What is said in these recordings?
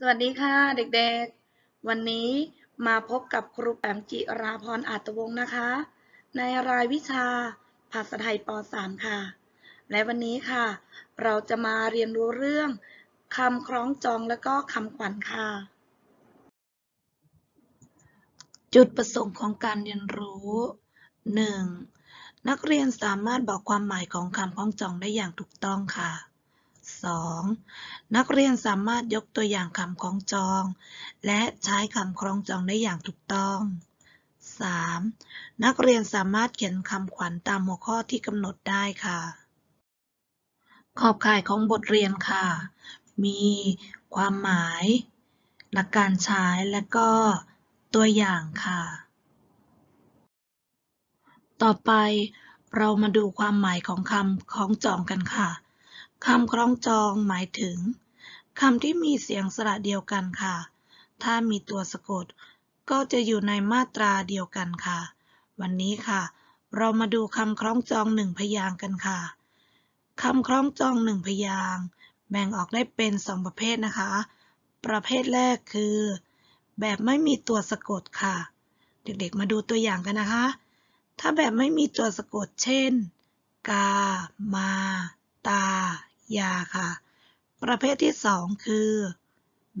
สวัสดีค่ะเด็กๆ วันนี้มาพบกับครูแปมจิราพรอาตวงศ์นะคะ ในรายวิชาภาษาไทยป .3 ค่ะ และวันนี้ค่ะ เราจะมาเรียนรู้เรื่องคำคล้องจองและก็คำขวัญค่ะ จุดประสงค์ของการเรียนรู้ 1. นักเรียนสามารถบอกความหมายของคำคล้องจองได้อย่างถูกต้องค่ะ 2. นักเรียนสามารถยกตัวอย่างคำคล้องจอง และใช้คำคล้องจองได้อย่างถูกต้อง 3. นักเรียนสามารถเขียนคำขวัญตามหัวข้อที่กำหนดได้ค่ะ ขอบข่ายของบทเรียนค่ะ มีความหมาย หลักการใช้ และก็ตัวอย่างค่ะ ต่อไปเรามาดูความหมายของคำคล้องจองกันค่ะ คำคล้องจองหมายถึงคำที่มีเสียงสระเดียวกันค่ะ ถ้ามีตัวสะกด ก็จะอยู่ในมาตราเดียวกันค่ะ วันนี้ค่ะ เรามาดูคำคล้องจองหนึ่งพยางกันค่ะคำคล้องจองหนึ่งพยางแบ่งออกได้เป็นสองประเภทนะคะ ประเภทแรกคือ แบบไม่มีตัวสะกดค่ะ เด็กๆมาดูตัวอย่างกันนะคะ ถ้าแบบไม่มีตัวสะกด เช่น กา มา ตา ยาค่ะ ประเภทที่สองคือ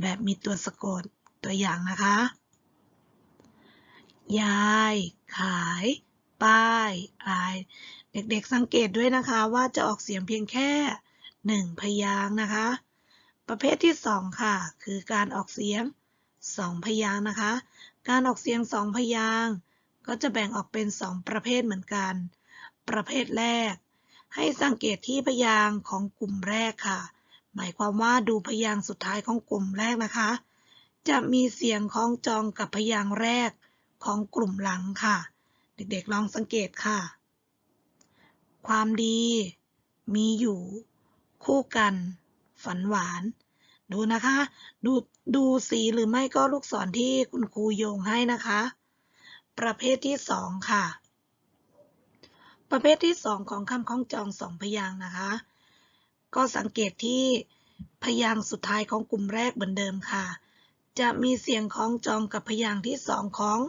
แบบมีตัวสะกดตัวอย่างนะคะ ยาย ขาย ป้ายอาย เด็กๆสังเกตด้วยนะคะว่าจะออกเสียงเพียงแค่หนึ่งพยางค์นะคะ ประเภทที่สองค่ะ คือการออกเสียงสองพยางค์นะคะ การออกเสียงสองพยางค์ก็จะแบ่งออกเป็นสองประเภทเหมือนกัน ประเภทแรก ให้สังเกตที่พยางค์ของกลุ่มแรกค่ะ หมายความว่าดูพยางค์สุดท้ายของกลุ่มแรกนะคะ จะมีเสียงคล้องจองกับพยางค์แรกของกลุ่มหลังค่ะ เด็กๆลองสังเกตค่ะ ความดี มีอยู่ คู่กัน ฝันหวาน ดูนะคะ ดูดูสีหรือไม่ก็ลูกศรที่คุณครูโยงให้นะคะ ประเภทที่สองค่ะ ประเภทที่สองของคำคล้องจองสองพยางค์นะคะ ก็สังเกตที่พยางค์สุดท้ายของกลุ่มแรกเหมือนเดิมค่ะ จะมีเสียงคล้องจองกับพยางค์ที่สองของ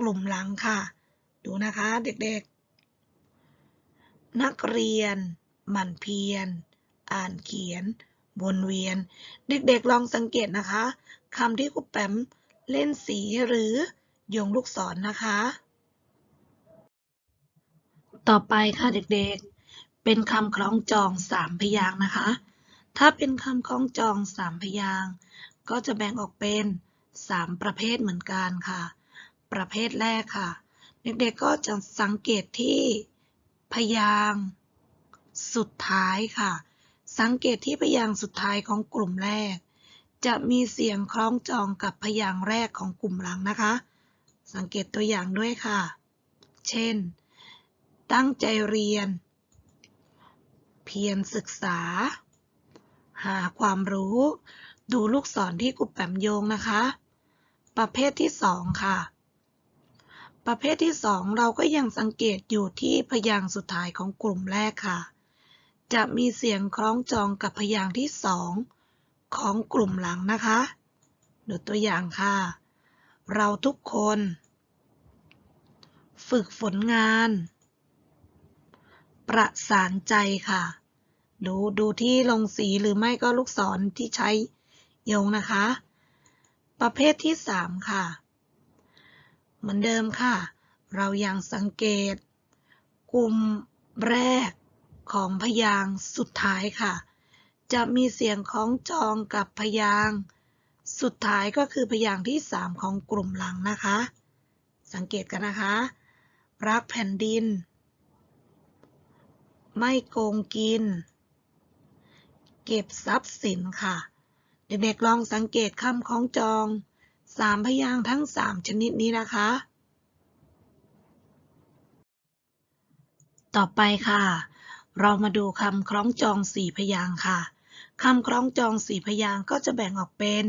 กลุ่มหลังค่ะ ดูนะคะเด็กๆ นักเรียน หมั่นเพียร อ่านเขียน วนเวียน เด็กๆลองสังเกตนะคะคำที่ครูแปมเล่นสีหรือโยงลูกศรนนะคะ ต่อไปค่ะเด็กๆ เป็นคำคล้องจองสามพยางค์นะคะ ถ้าเป็นคำคล้องจองสามพยางค์ก็จะแบ่งออกเป็นสามประเภทเหมือนกันค่ะ ประเภทแรกค่ะ เด็กๆก็จะสังเกตที่พยางค์สุดท้ายค่ะ สังเกตที่พยางค์สุดท้ายของกลุ่มแรก จะมีเสียงคล้องจองกับพยางค์แรกของกลุ่มหลังนะคะ สังเกตตัวอย่างด้วยค่ะ เช่น ตั้งใจเรียน เพียรศึกษา หาความรู้ ดูลูกศรที่ครูแปมโยงนะคะ ประเภทที่สองค่ะ ประเภทที่สองเราก็ยังสังเกตอยู่ที่พยางค์สุดท้ายของกลุ่มแรกค่ะ จะมีเสียงคล้องจองกับพยางค์ที่สองของกลุ่มหลังนะคะดูตัวอย่างค่ะ เราทุกคน ฝึกฝนงาน ประสานใจค่ะ ดูดูที่ลงสีหรือไม่ก็ลูกศรที่ใช้โยงนะคะ ประเภทที่สามค่ะ เหมือนเดิมค่ะ เรายังสังเกต กลุ่มแรกของพยางสุดท้ายค่ะ จะมีเสียงคล้องจองกับพยางสุดท้ายก็คือพยางที่สามของกลุ่มหลังนะคะ สังเกตกันนะคะ รักแผ่นดิน ไม่โกงกิน เก็บทรัพย์สินค่ะ เด็กๆลองสังเกตคำคล้องจองสามพยางค์ทั้งสามชนิดนี้นะคะ ต่อไปค่ะ เรามาดูคำคล้องจองสี่พยางค์ค่ะคำคล้องจองสี่พยางค์ก็จะแบ่งออกเป็น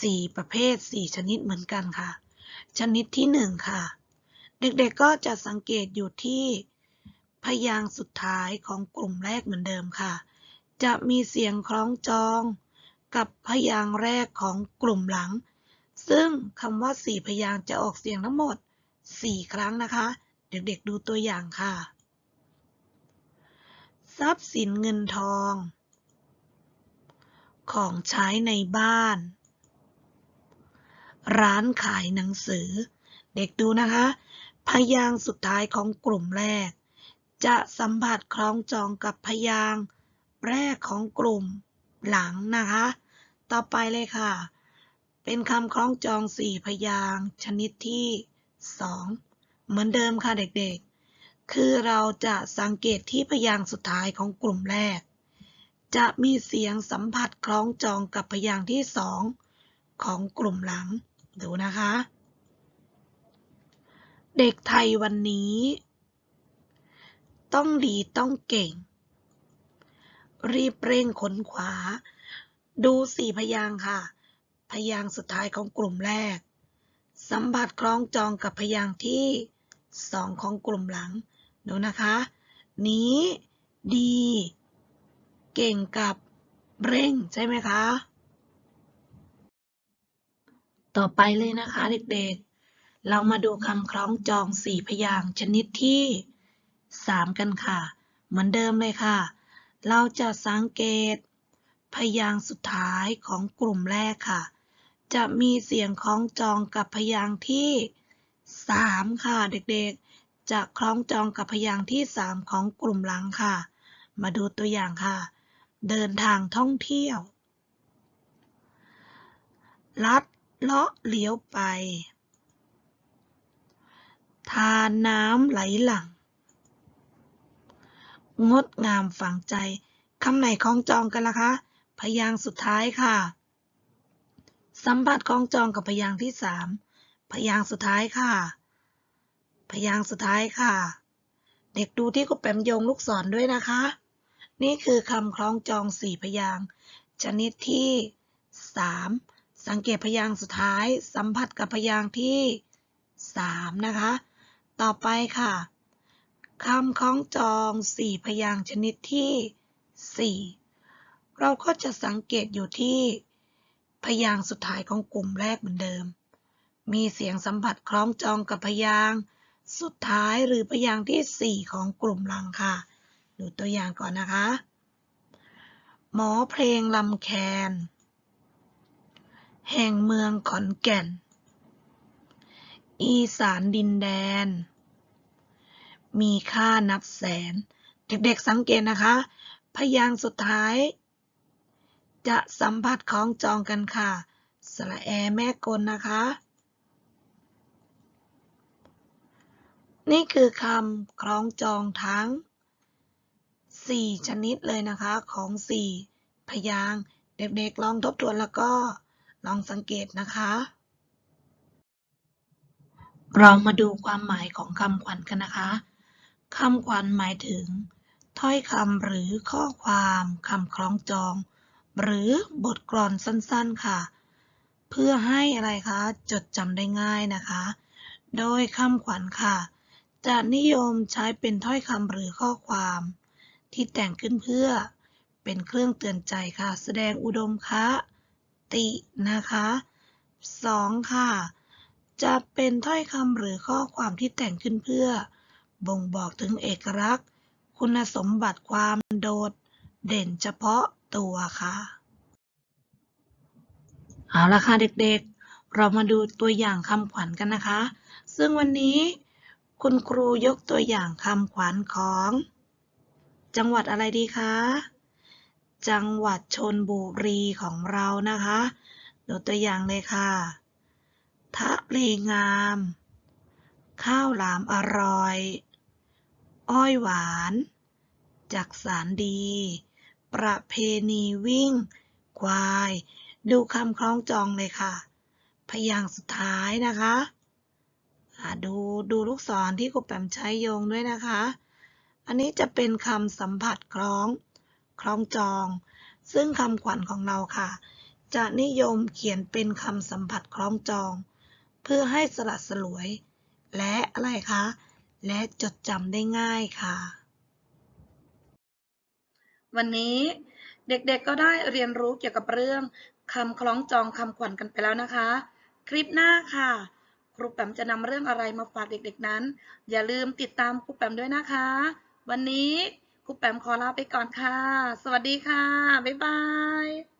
สี่ประเภทสี่ชนิดเหมือนกันค่ะ ชนิดที่หนึ่งค่ะ เด็กๆก็จะสังเกตอยู่ที่ พยางค์สุดท้ายของกลุ่มแรกเหมือนเดิมค่ะ จะมีเสียงคล้องจอง กับพยางค์แรกของกลุ่มหลัง ซึ่งคำว่าสี่พยางค์จะออกเสียงทั้งหมดสี่ครั้งนะคะ เด็กๆดูตัวอย่างค่ะ ทรัพย์สินเงินทอง ของใช้ในบ้าน ร้านขายหนังสือ เด็กดูนะคะ พยางค์สุดท้ายของกลุ่มแรก จะสัมผัสคล้องจองกับพยางค์แรกของกลุ่มหลังนะคะ ต่อไปเลยค่ะ เป็นคำคล้องจองสี่พยางค์ชนิดที่สองเหมือนเดิมค่ะเด็กๆ คือเราจะสังเกตที่พยางค์สุดท้ายของกลุ่มแรก จะมีเสียงสัมผัสคล้องจองกับพยางค์ที่สองของกลุ่มหลัง ดูนะคะ เด็กไทยวันนี้ ต้องดีต้องเก่ง รีบเร่งขนขวา ดูสี่พยางค่ะ พยางสุดท้ายของกลุ่มแรก สัมผัสคล้องจองกับพยางที่สองของกลุ่มหลัง ดูนะคะ นี้ ดี เก่งกับเร่งใช่ไหมคะ ต่อไปเลยนะคะเด็กๆ เรามาดูคำคล้องจองสี่พยางชนิดที่ สามกันค่ะ เหมือนเดิมเลยค่ะ เราจะสังเกต พยางค์สุดท้ายของกลุ่มแรกค่ะ จะมีเสียงคล้องจองกับพยางค์ที่สามค่ะเด็กๆ จะคล้องจองกับพยางค์ที่สามของกลุ่มหลังค่ะ มาดูตัวอย่างค่ะ เดินทางท่องเที่ยว ลัดเลาะเลี้ยวไป ทานน้ำไหลหลัง งดงามฝังใจคำไหนคล้องจองกันล่ะคะ พยางค์สุดท้ายค่ะ สัมผัสคล้องจองกับพยางค์ที่สามพยางค์สุดท้ายค่ะ พยางค์สุดท้ายค่ะ เด็กดูที่ครูแปมโยงลูกศรด้วยนะคะ นี่คือคำคล้องจองสี่พยางค์ชนิดที่สามสังเกตพยางค์สุดท้าย สัมผัสกับพยางค์ที่สามนะคะ ต่อไปค่ะ คำคล้องจองสี่พยางค์ชนิดที่สี่เราก็จะสังเกตอยู่ที่ พยางค์สุดท้ายของกลุ่มแรกเหมือนเดิม มีเสียงสัมผัสคล้องจองกับพยางค์สุดท้ายหรือพยางค์ที่สี่ของกลุ่มหลังค่ะ ดูตัวอย่างก่อนนะคะ หมอเพลงลำแคน แห่งเมืองขอนแก่น อีสานดินแดน มีค่านับแสน เด็กๆสังเกตนะคะ พยางค์สุดท้าย จะสัมผัสคล้องจองกันค่ะ สระแอแม่กลนะคะ นี่คือคำคล้องจองทั้ง 4 ชนิดเลยนะคะของ 4 พยางค์เด็กๆลองทบทวนแล้วก็ลองสังเกตนะคะ เรามาดูความหมายของคำขวัญกันนะคะ คำขวัญหมายถึง ถ้อยคำหรือข้อความคำคล้องจอง หรือบทกลอนสั้นๆค่ะ เพื่อให้อะไรคะจดจำได้ง่ายนะคะ โดยคำขวัญค่ะ จะนิยมใช้เป็นถ้อยคำหรือข้อความ ที่แต่งขึ้นเพื่อเป็นเครื่องเตือนใจค่ะ แสดงอุดมคะตินะคะ 2. ค่ะ จะเป็นถ้อยคำหรือข้อความที่แต่งขึ้นเพื่อ บ่งบอกถึงเอกลักษณ์ คุณสมบัติความโดดเด่นเฉพาะตัวค่ะ เอาละค่ะเด็กๆ เรามาดูตัวอย่างคำขวัญกันนะคะ ซึ่งวันนี้คุณครูยกตัวอย่างคำขวัญของ จังหวัดอะไรดีคะ จังหวัดชนบุรีของเรานะคะ ดูตัวอย่างเลยค่ะ ทะเลงาม ข้าวหลามอร่อย อ้อยหวาน จักสารดี ประเพณีวิ่ง ควาย ดูคำคล้องจองเลยค่ะ พยางค์สุดท้ายนะคะดูดูลูกศรที่ครูแปมใช้โยงด้วยนะคะ อันนี้จะเป็นคำสัมผัสคล้อง คล้องจอง ซึ่งคำขวัญของเราค่ะ จะนิยมเขียนเป็นคำสัมผัสคล้องจอง เพื่อให้สละสลวย และอะไรคะ และจดจำได้ง่ายค่ะ วันนี้เด็กๆก็ได้เรียนรู้เกี่ยวกับเรื่องคำคล้องจองคำขวัญกันไปแล้วนะคะ คลิปหน้าค่ะ ครูแปมจะนำเรื่องอะไรมาฝากเด็กๆนั้น อย่าลืมติดตามครูแปมด้วยนะคะ วันนี้ครูแปมขอลาไปก่อนค่ะ สวัสดีค่ะ บ๊ายบาย